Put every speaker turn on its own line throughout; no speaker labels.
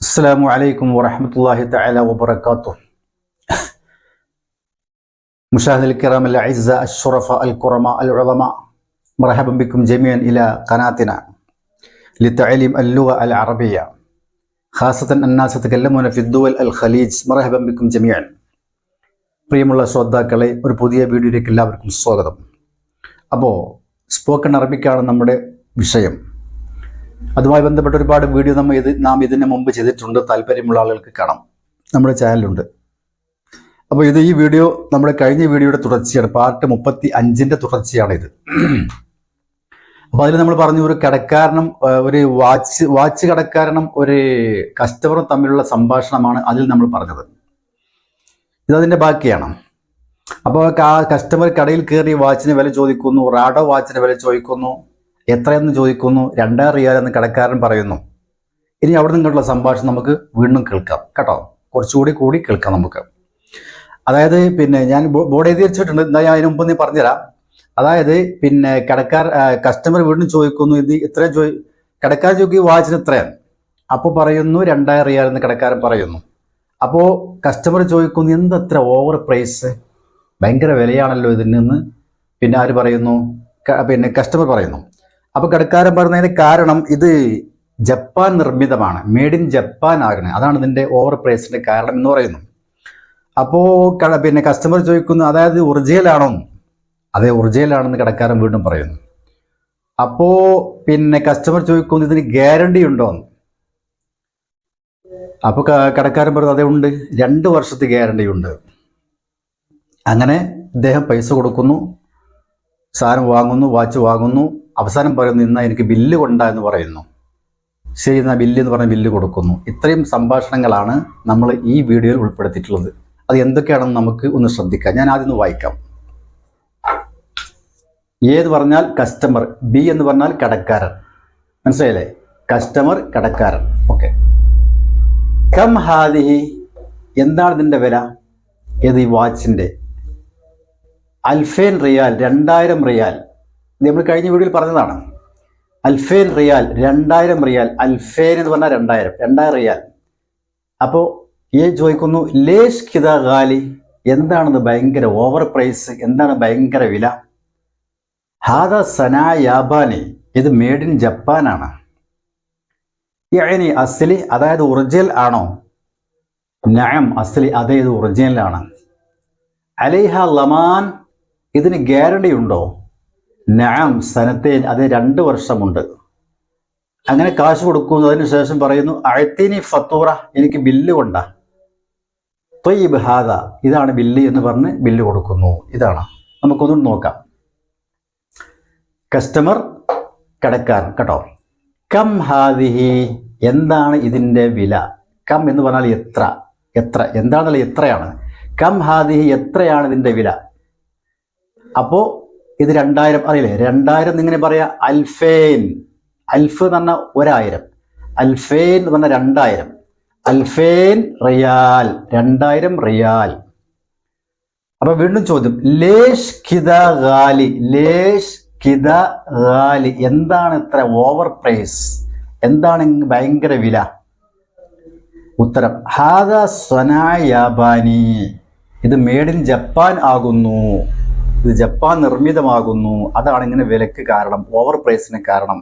السلام عليكم ورحمة الله تعالى وبركاته مشاهدي الكرام الأعزاء الشرفاء الكرماء العظماء مرحبا بكم جميعا إلى قناتنا لتعليم اللغة العربية خاصة الناس يتكلمون في الدول الخليج مرحبا بكم جميعا പ്രിയമുള്ള ശ്രോതാക്കളെ ഒരു പുതിയ വീഡിയോയിലേക്ക് എല്ലാവർക്കും സ്വാഗതം അപ്പോൾ സ്പോക്കൺ അറബിക്കാണ് നമ്മുടെ വിഷയം അതുമായി ബന്ധപ്പെട്ട ഒരുപാട് വീഡിയോ നമ്മൾ ഇത് നാം ഇതിന് മുമ്പ് ചെയ്തിട്ടുണ്ട്. താല്പര്യമുള്ള ആളുകൾക്ക് കാണാം. നമ്മുടെ ചാനലുണ്ട് അപ്പോൾ ഇത് ഈ വീഡിയോ നമ്മുടെ കഴിഞ്ഞ വീഡിയോയുടെ തുടർച്ചയാണ്. പാർട്ട് മുപ്പത്തി അഞ്ചിന്റെ തുടർച്ചയാണിത്. അപ്പോൾ അതിൽ നമ്മൾ പറഞ്ഞു ഒരു കടക്കാരനും ഒരു വാച്ച് വാച്ച് കടക്കാരനും ഒരു കസ്റ്റമറും തമ്മിലുള്ള സംഭാഷണമാണ് അതിൽ നമ്മൾ പറഞ്ഞത്. ഇതതിന്റെ ബാക്കിയാണ്. അപ്പോൾ കസ്റ്റമർ കടയിൽ കയറി വാച്ചിന് വില ചോദിക്കുന്നു റാഡോ വാച്ചിന് വില ചോദിക്കുന്നു. എത്രയെന്ന് ചോദിക്കുന്നു രണ്ടായിരം റിയാൽ എന്ന് കടക്കാരൻ പറയുന്നു. ഇനി അവിടെ നിന്നുള്ള സംഭാഷണം നമുക്ക് വീണ്ടും കേൾക്കാം കേട്ടോ. കുറച്ചുകൂടി കൂടി കേൾക്കാം നമുക്ക്. അതായത് പിന്നെ ഞാൻ ബോർഡ് എഴുതി വെച്ചിട്ടുണ്ട്. എന്താ ഞാൻ അതിന് മുമ്പ് നീ പറഞ്ഞുതരാം. അതായത് പിന്നെ കടക്കാർ കസ്റ്റമർ വീണ്ടും ചോദിക്കുന്നു ഇത് ഇത്രയും ചോദി കടക്കാർ ചോദിക്കും വാച്ചിന് ഇത്രയാണ്. അപ്പോൾ പറയുന്നു രണ്ടായിരം റിയാൽ എന്ന് കടക്കാരൻ പറയുന്നു. അപ്പോൾ കസ്റ്റമർ ചോദിക്കുന്നു എന്തത്ര ഓവർ പ്രൈസ് ഭയങ്കര വിലയാണല്ലോ ഇതിൽ നിന്ന് പിന്നെ ആര് പറയുന്നു? പിന്നെ കസ്റ്റമർ പറയുന്നു. അപ്പോൾ കടക്കാരൻ പറഞ്ഞതിന് കാരണം ഇത് ജപ്പാൻ നിർമ്മിതമാണ്. മെയ്ഡ് ഇൻ ജപ്പാൻ ആകണേ. അതാണ് ഇതിന്റെ ഓവർ പ്രൈസിന്റെ കാരണം എന്ന് പറയുന്നു. അപ്പോ പിന്നെ കസ്റ്റമർ ചോദിക്കുന്നു അതായത് ഒറിജിനലാണോ അതെ ഒറിജിനലാണെന്ന് കടക്കാരൻ വീണ്ടും പറയുന്നു. അപ്പോ പിന്നെ കസ്റ്റമർ ചോദിക്കുന്നു ഇതിന് ഗ്യാരണ്ടി ഉണ്ടോ? അപ്പൊ അപ്പോൾ കടക്കാരൻ പറഞ്ഞു അതേ ഉണ്ട്. രണ്ട് വർഷത്തെ ഗ്യാരണ്ടി ഉണ്ട്. അങ്ങനെ ഇദ്ദേഹം പൈസ കൊടുക്കുന്നു സാധനം വാങ്ങുന്നു വാച്ച് വാങ്ങുന്നു. അവസാനം പറയുന്നു ഇന്ന എനിക്ക് ബില്ല് കൊണ്ട എന്ന് പറയുന്നു. ശരി എന്നാൽ ബില്ല് എന്ന് പറഞ്ഞ ബില്ല് കൊടുക്കുന്നു. ഇത്രയും സംഭാഷണങ്ങളാണ് നമ്മൾ ഈ വീഡിയോയിൽ ഉൾപ്പെടുത്തിയിട്ടുള്ളത്. അത് എന്തൊക്കെയാണെന്ന് നമുക്ക് ഒന്ന് ശ്രദ്ധിക്കാം. ഞാൻ ആദ്യം ഒന്ന് വായിക്കാം. എന്ന് പറഞ്ഞാൽ കസ്റ്റമർ ബി എന്ന് പറഞ്ഞാൽ കടക്കാരൻ. മനസ്സിലായില്ലേ? കസ്റ്റമർ കടക്കാരൻ. ഓക്കെ കം ഹാദിഹി എന്താണ് ഇതിന്റെ വില? ഏത് ഈ വാച്ചിന്റെ? അൽഫേൻ റിയാൽ രണ്ടായിരം റിയാൽ. നമ്മൾ കഴിഞ്ഞ വീഡിയോയിൽ പറഞ്ഞതാണ്. അൽഫേൻ റിയാൽ രണ്ടായിരം റിയാൽ. അൽഫേൻ എന്ന് പറഞ്ഞാൽ രണ്ടായിരം രണ്ടായിരം റിയാൽ. അപ്പോൾ ഈ ചോദിക്കുന്നു ലേഷ് കിത ഗാലി എന്താണെന്ന് ഭയങ്കര ഓവർ പ്രൈസ് എന്താണ് ഭയങ്കര വില? ഹാദ സനാ യാബാനി ഇത് മേഡ് ഇൻ ജപ്പാനാണ് യഅനി അസ്ലി അതായത് ഒറിജിനൽ ആണോ? നയം അസ്ലി അതേ ഇത് ഒറിജിനലാണ് അലൈഹ ലമാൻ ഇതിന് ഗ്യാരണ്ടി ഉണ്ടോ? നയം സനത്തേൻ അത് രണ്ട് വർഷമുണ്ട്. അങ്ങനെ കാശ് കൊടുക്കുന്നു. അതിനുശേഷം പറയുന്നു അഴത്തിനി ഫത്തൂറ എനിക്ക് ബില്ല് കൊണ്ട. തൊയ്യബ് ഹാദ ഇതാണ് ബില്ല് എന്ന് പറഞ്ഞ് ബില്ല് കൊടുക്കുന്നു. ഇതാണ്. നമുക്കൊന്നും നോക്കാം. കസ്റ്റമർ കടക്കാരൻ കേട്ടോ. കം ഹാദിഹി എന്താണ് ഇതിന്റെ വില? കം എന്ന് പറഞ്ഞാൽ എത്ര? എത്ര? എന്താണെന്നല്ല എത്രയാണ്? കം ഹാദിഹി എത്രയാണ് ഇതിന്റെ വില? അപ്പോൾ ഇത് രണ്ടായിരം അറിയില്ലേ? രണ്ടായിരം എന്നിങ്ങനെ പറയാ അൽഫേൻ. അൽഫ് എന്ന് പറഞ്ഞാൽ ഒരായിരം. അൽഫേൻ എന്ന് പറഞ്ഞാൽ രണ്ടായിരം. അൽഫേൻ റിയാൽ. രണ്ടായിരം റിയാൽ. അപ്പൊ വീണ്ടും ചോദ്യം. ലേഷ് കിത ഗാലി ലേഷ് കിത ഗാലി എന്താണ് ഇത്ര ഓവർ പ്രൈസ് എന്താണ് ഭയങ്കര വില? ഉത്തരം. ഹാദ സ്വനായാബാനി ഇത് മേഡ് ഇൻ ജപ്പാൻ ആകുന്നു. ഇത് ജപ്പാൻ നിർമ്മിതമാകുന്നു. അതാണ് ഇങ്ങനെ വിലക്ക് കാരണം ഓവർ പ്രൈസിന് കാരണം.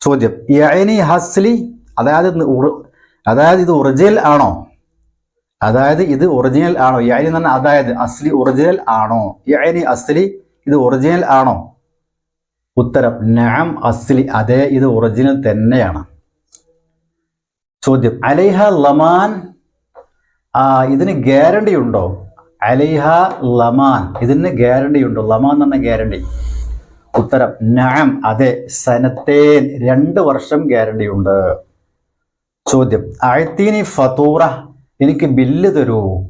ചോദ്യം യഅനി ഹസ്ലി അതായത് അതായത് ഇത് ഒറിജിനൽ ആണോ? അതായത് ഇത് ഒറിജിനൽ ആണോ? യാനി എന്ന് പറഞ്ഞാൽ അതായത് അസ്ലി ഒറിജിനൽ ആണോ? യാനി അസ്ലി ഇത് ഒറിജിനൽ ആണോ? ഉത്തരം നാം അസ്ലി അതെ ഇത് ഒറിജിനൽ തന്നെയാണ്. ചോദ്യം അലൈഹ ലമാൻ ഇതിന് ഗ്യാരണ്ടി ഉണ്ടോ? അലൈഹ ലമാൻ. ഇതിന് ഗ്യാരണ്ടി ഉണ്ടോ. ലമാൻ എന്ന് ഗ്യാരണ്ടി ഉത്തരം നാം അതെ സനത്തേൻ. രണ്ട് വർഷം ഗ്യാരണ്ടി ഉണ്ട്. ചോദ്യം അഴത്തീനി ഫതൂറ എനിക്ക് ബില്ല് തരൂ.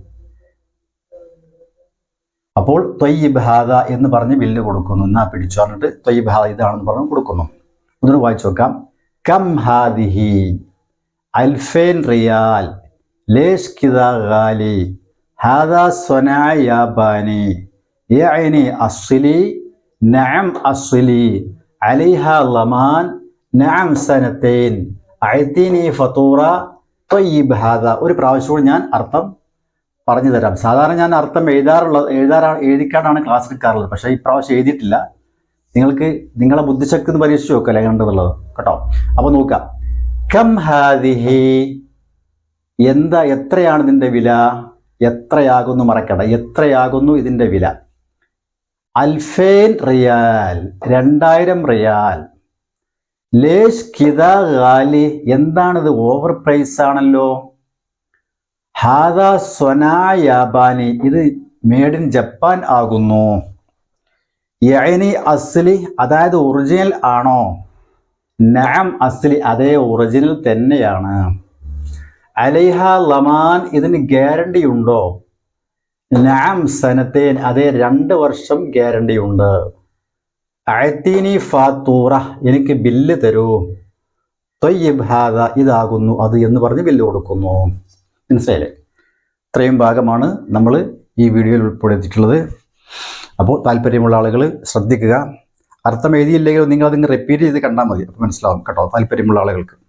അപ്പോൾ തൊയ്യബ് ഹാദ എന്ന് പറഞ്ഞ് ബില്ല് കൊടുക്കുന്നു. എന്നാ പിടിച്ചു പറഞ്ഞിട്ട് തൊയ്യബ് ഹാദ ഇതാണെന്ന് പറഞ്ഞ് കൊടുക്കുന്നു. ഒന്നിട്ട് വായിച്ചു നോക്കാം. കം ഹാദിഹി അൽഫേൻ റിയാൽ ലേഷ് കിതാ ഗാലി. ഹാദ അസ്ലി നഅം അസ്ലി ലമാൻ നഅം ഒരു പ്രാവശ്യം കൂടി ഞാൻ അർത്ഥം പറഞ്ഞു തരാം. സാധാരണ ഞാൻ അർത്ഥം എഴുതാറുള്ള എഴുതാറാണ് എഴുതിക്കാണ്ടാണ് ക്ലാസ് എടുക്കാറുള്ളത്. പക്ഷേ ഈ പ്രാവശ്യം എഴുതിയിട്ടില്ല. നിങ്ങൾക്ക് നിങ്ങളെ ബുദ്ധിശക്തി ഒന്ന് പരീക്ഷിച്ച് നോക്കല്ലേ കണ്ടെന്നുള്ളത് കേട്ടോ? അപ്പോൾ നോക്കാം. കം ഹാദിഹി എന്താ എത്രയാണ് ഇതിന്റെ വില? എത്രയാകുന്നു മറക്കട എത്രയാകുന്നു ഇതിന്റെ വില? അൽഫേൻ റിയാൽ രണ്ടായിരം റിയാൽ. ലേഷ് കിത ഗാലി എന്താണിത് ഓവർ പ്രൈസ് ആണല്ലോ? ഹാദ സൊനാ യാബാനി ഇത് മേഡ് ഇൻ ജപ്പാൻ ആകുന്നു. യനി അസ്ലി അതായത് ഒറിജിനൽ ആണോ? നഅം അസ്ലി അതേ ഒറിജിനൽ തന്നെയാണ്. അലൈഹ ലമാൻ ഇതിന് ഗ്യാരണ്ടി ഉണ്ടോ? നാം സനത്തേൻ അതെ രണ്ട് വർഷം ഗ്യാരണ്ടി ഉണ്ട്. അഴത്തീനി ഫാത്തൂറ എനിക്ക് ബില്ല് തരൂ. തൊയ്യബ് ഹാദ ഇതാകുന്നു അത് എന്ന് പറഞ്ഞ് ബില്ല് കൊടുക്കുന്നു. മനസ്സിലായില്ലേ? ഇത്രയും ഭാഗമാണ് നമ്മൾ ഈ വീഡിയോയിൽ ഉൾപ്പെടുത്തിയിട്ടുള്ളത്. അപ്പോൾ താല്പര്യമുള്ള ആളുകൾ ശ്രദ്ധിക്കുക. അർത്ഥം എഴുതിയില്ലെങ്കിൽ നിങ്ങൾ അതിങ്ങ് റിപ്പീറ്റ് ചെയ്ത് കണ്ടാൽ മതി. അപ്പോൾ മനസ്സിലാവും കേട്ടോ താല്പര്യമുള്ള ആളുകൾക്ക്.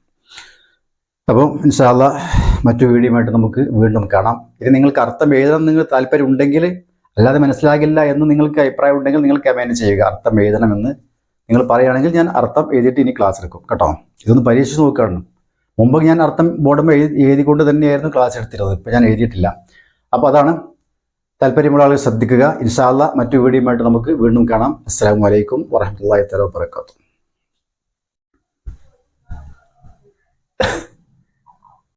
അപ്പോൾ ഇൻഷാല്ല മറ്റു വീഡിയോയുമായിട്ട് നമുക്ക് വീണ്ടും കാണാം. ഇത് നിങ്ങൾക്ക് അർത്ഥം എഴുതണം നിങ്ങൾ താല്പര്യം ഉണ്ടെങ്കിൽ അല്ലാതെ മനസ്സിലാകില്ല എന്ന് നിങ്ങൾക്ക് അഭിപ്രായം ഉണ്ടെങ്കിൽ നിങ്ങൾ കമന്റ് ചെയ്യുക. അർത്ഥം എഴുതണമെന്ന് നിങ്ങൾ പറയുകയാണെങ്കിൽ ഞാൻ അർത്ഥം എഴുതിയിട്ട് ഇനി ക്ലാസ് എടുക്കും കേട്ടോ. ഇതൊന്ന് പരീക്ഷിച്ച് നോക്കുകയാണ്. മുമ്പ് ഞാൻ അർത്ഥം ബോർഡുമ്പോൾ എഴുതി എഴുതിക്കൊണ്ട് തന്നെയായിരുന്നു ക്ലാസ് എടുത്തിരുന്നത്. ഇപ്പം ഞാൻ എഴുതിയിട്ടില്ല. അപ്പോൾ അതാണ് താല്പര്യമുള്ള ആളുകൾ ശ്രദ്ധിക്കുക. ഇൻഷാല്ല മറ്റു വീഡിയോയുമായിട്ട് നമുക്ക് വീണ്ടും കാണാം. അസ്സാം വലൈക്കും വറഹമത്തല്ലാ വാബർക്കാത്തു